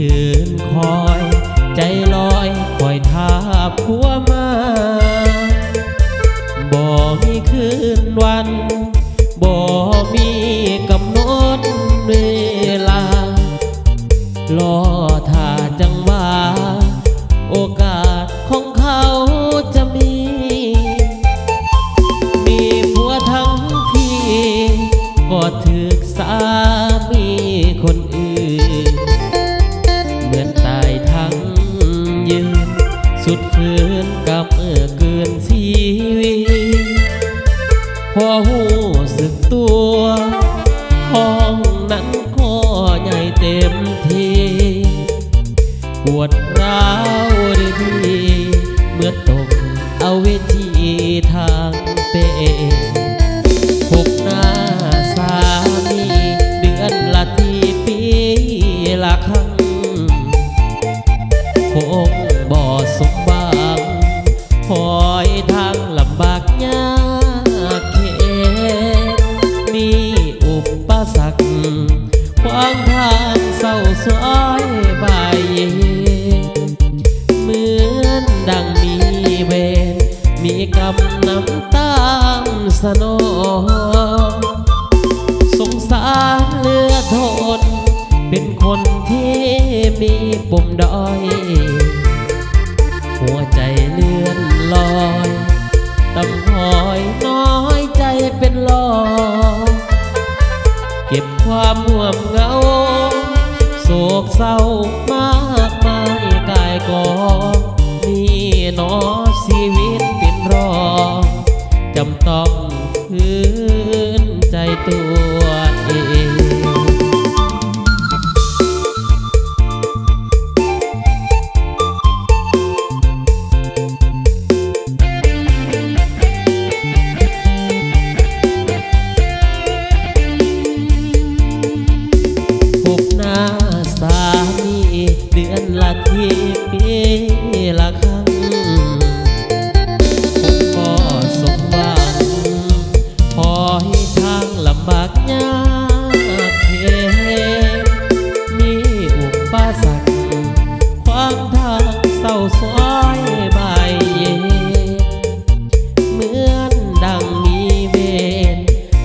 ยืนคอย ใจลอยคอยทาบผัวมาบ่มีคืนวันบ่ม พอหูสึกตัว ห้องนั้นก็ใหญ่เต็มทีปวดร้าวหรือดีเมื่อตกเอาเวทีทางเป ปมดอย หัวใจเลื่อนลอยตำหอยน้อยใจเป็นลอเก็บความห่วงเหงาโศกเศร้ามากมายกายกองนี่นอชีวิตเป็นรองจำต้องคืนใจตัว เองพบหน้าสามีเดือนละทีปีละครั้งผมก็สมหวังพอให้ทางลำบากยากเข็นมีอุปสรรคขวางทางเศร้าสวยบายเย็นเหมือนดังมีเวร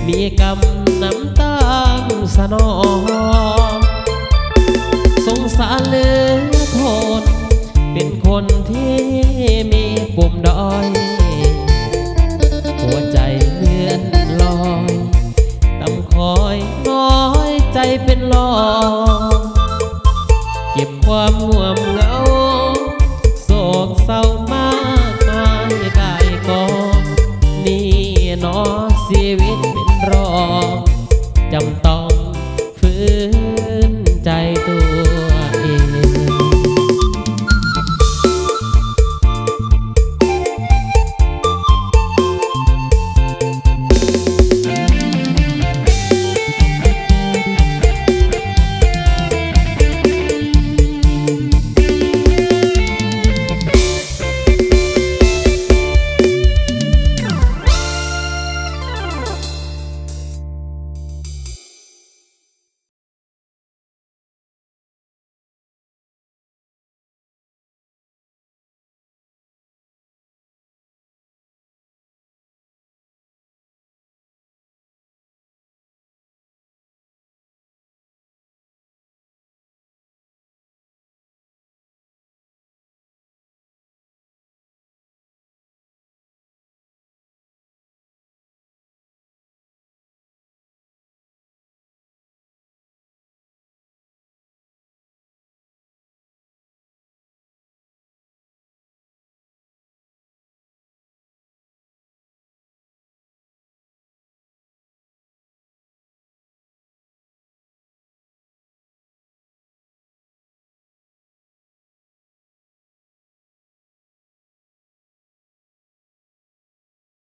มีกำน้ำตาสนอง จำต้องฝืน